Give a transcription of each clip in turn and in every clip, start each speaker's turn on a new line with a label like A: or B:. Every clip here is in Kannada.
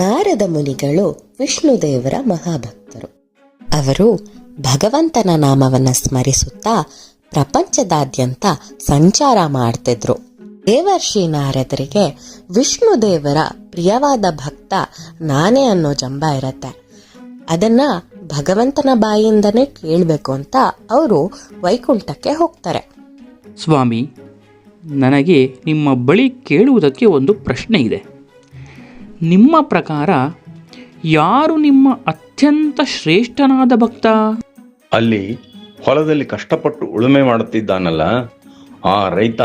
A: ನಾರದ ಮುನಿಗಳು ವಿಷ್ಣುದೇವರ ಮಹಾಭಕ್ತರು. ಅವರು ಭಗವಂತನ ನಾಮವನ್ನ ಸ್ಮರಿಸುತ್ತಾ ಪ್ರಪಂಚದಾದ್ಯಂತ ಸಂಚಾರ ಮಾಡ್ತಿದ್ರು. ದೇವರ್ಷಿ ನಾರದರಿಗೆ ವಿಷ್ಣುದೇವರ ಪ್ರಿಯವಾದ ಭಕ್ತ ನಾನೇ ಅನ್ನೋ ಜಂಬ ಇರತ್ತೆ. ಅದನ್ನ ಭಗವಂತನ ಬಾಯಿಯಿಂದನೇ ಕೇಳಬೇಕು ಅಂತ ಅವರು ವೈಕುಂಠಕ್ಕೆ ಹೋಗ್ತಾರೆ.
B: ಸ್ವಾಮಿ, ನನಗೆ ನಿಮ್ಮ ಬಳಿ ಕೇಳುವುದಕ್ಕೆ ಒಂದು ಪ್ರಶ್ನೆ ಇದೆ. ನಿಮ್ಮ ಪ್ರಕಾರ ಯಾರು ನಿಮ್ಮ ಅತ್ಯಂತ ಶ್ರೇಷ್ಠನಾದ ಭಕ್ತ?
C: ಅಲ್ಲಿ ಹೊಲದಲ್ಲಿ ಕಷ್ಟಪಟ್ಟು ಉಳುಮೆ ಮಾಡುತ್ತಿದ್ದಾನಲ್ಲ ಆ ರೈತ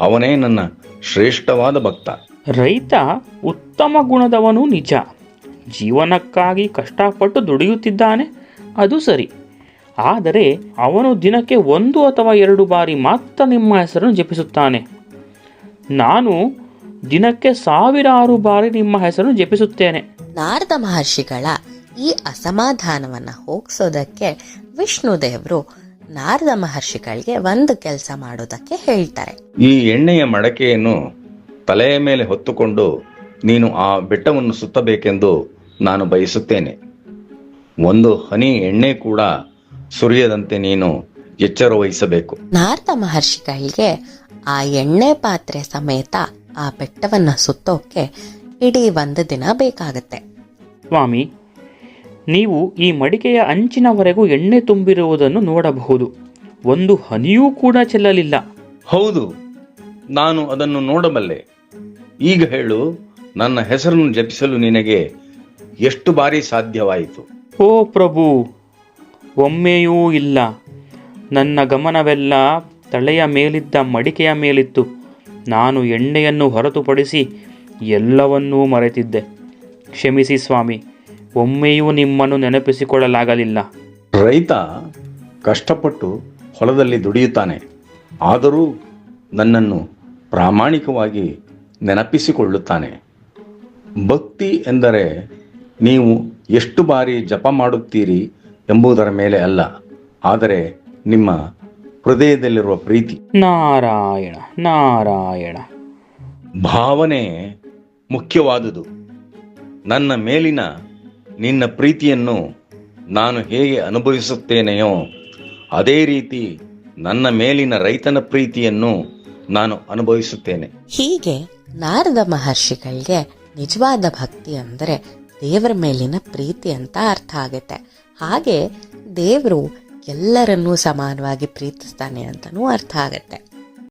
C: ಅವನೇ ನನ್ನ ಶ್ರೇಷ್ಠವಾದ ಭಕ್ತ.
B: ರೈತ ಉತ್ತಮ ಗುಣದವನು ನಿಜ. ಜೀವನಕ್ಕಾಗಿ ಕಷ್ಟಪಟ್ಟು ದುಡಿಯುತ್ತಿದ್ದಾನೆ ಅದು ಸರಿ. ಆದರೆ ಅವನು ದಿನಕ್ಕೆ ಒಂದು ಅಥವಾ ಎರಡು ಬಾರಿ ಮಾತ್ರ ನಿಮ್ಮ ಹೆಸರನ್ನು ಜಪಿಸುತ್ತಾನೆ. ನಾನು ದಿನಕ್ಕೆ ಸಾವಿರಾರು ಬಾರಿ ನಿಮ್ಮ ಹೆಸರನ್ನು ಜಪಿಸುತ್ತೇನೆ.
A: ನಾರದ ಮಹರ್ಷಿಗಳ ಈ ಅಸಮಾಧಾನವನ್ನ ಹೋಗ್ಸೋದಕ್ಕೆ ವಿಷ್ಣುದೇವರು ನಾರದ ಮಹರ್ಷಿಗಳಿಗೆ ಒಂದು ಕೆಲಸ ಮಾಡೋದಕ್ಕೆ ಹೇಳ್ತಾರೆ.
C: ಈ ಎಣ್ಣೆಯ ಮಡಕೆಯನ್ನು ತಲೆಯ ಮೇಲೆ ಹೊತ್ತುಕೊಂಡು ನೀನು ಆ ಬೆಟ್ಟವನ್ನು ಸುತ್ತಬೇಕೆಂದು ನಾನು ಬಯಸುತ್ತೇನೆ. ಒಂದು ಹನಿ ಎಣ್ಣೆ ಕೂಡ ಸುರಿಯದಂತೆ ನೀನು ಎಚ್ಚರ ವಹಿಸಬೇಕು.
A: ನಾರದ ಮಹರ್ಷಿಗಳಿಗೆ ಆ ಎಣ್ಣೆ ಪಾತ್ರೆ ಸಮೇತ ಆ ಬೆಟ್ಟವನ್ನು ಸುತ್ತೋಕೆ ಇಡೀ ಒಂದು ದಿನ ಬೇಕಾಗತ್ತೆ.
B: ಸ್ವಾಮಿ ನೀವು ಈ ಮಡಿಕೆಯ ಅಂಚಿನವರೆಗೂ ಎಣ್ಣೆ ತುಂಬಿರುವುದನ್ನು ನೋಡಬಹುದು. ಒಂದು ಹನಿಯೂ ಕೂಡ ಚೆಲ್ಲಲಿಲ್ಲ.
C: ಹೌದು ನಾನು ಅದನ್ನು ನೋಡಬಲ್ಲೆ. ಈಗ ಹೇಳು ನನ್ನ ಹೆಸರನ್ನು ಜಪಿಸಲು ನಿನಗೆ ಎಷ್ಟು ಬಾರಿ ಸಾಧ್ಯವಾಯಿತು?
B: ಓ ಪ್ರಭು ಒಮ್ಮೆಯೂ ಇಲ್ಲ. ನನ್ನ ಗಮನವೆಲ್ಲ ತಲೆಯ ಮೇಲಿದ್ದ ಮಡಿಕೆಯ ಮೇಲಿತ್ತು. ನಾನು ಎಣ್ಣೆಯನ್ನು ಹೊರತುಪಡಿಸಿ ಎಲ್ಲವನ್ನೂ ಮರೆತಿದ್ದೆ. ಕ್ಷಮಿಸಿ ಸ್ವಾಮಿ, ಒಮ್ಮೆಯೂ ನಿಮ್ಮನ್ನು ನೆನಪಿಸಿಕೊಳ್ಳಲಾಗಲಿಲ್ಲ.
C: ರೈತ ಕಷ್ಟಪಟ್ಟು ಹೊಲದಲ್ಲಿ ದುಡಿಯುತ್ತಾನೆ. ಆದರೂ ನನ್ನನ್ನು ಪ್ರಾಮಾಣಿಕವಾಗಿ ನೆನಪಿಸಿಕೊಳ್ಳುತ್ತಾನೆ. ಭಕ್ತಿ ಎಂದರೆ ನೀವು ಎಷ್ಟು ಬಾರಿ ಜಪ ಮಾಡುತ್ತೀರಿ ಎಂಬುದರ ಮೇಲೆ ಅಲ್ಲ, ಆದರೆ ನಿಮ್ಮ ಹೃದಯದಲ್ಲಿರುವ ಪ್ರೀತಿ.
B: ನಾರಾಯಣ ನಾರಾಯಣ.
C: ಭಾವನೆ ಮುಖ್ಯವಾದುದು. ನನ್ನ ಮೇಲಿನ ನಿನ್ನ ಪ್ರೀತಿಯನ್ನು ನಾನು ಹೇಗೆ ಅನುಭವಿಸುತ್ತೇನೆಯೋ ಅದೇ ರೀತಿ ನನ್ನ ಮೇಲಿನ ರೈತನ ಪ್ರೀತಿಯನ್ನು ನಾನು ಅನುಭವಿಸುತ್ತೇನೆ.
A: ಹೀಗೆ ನಾರದ ಮಹರ್ಷಿಗಳಿಗೆ ನಿಜವಾದ ಭಕ್ತಿ ಅಂದರೆ ದೇವರ ಮೇಲಿನ ಪ್ರೀತಿ ಅಂತ ಅರ್ಥ ಆಗುತ್ತೆ. ಹಾಗೆ ದೇವರು ಎಲ್ಲರನ್ನೂ ಸಮಾನವಾಗಿ ಪ್ರೀತಿಸ್ತಾನೆ ಅಂತಲೂ ಅರ್ಥ ಆಗುತ್ತೆ.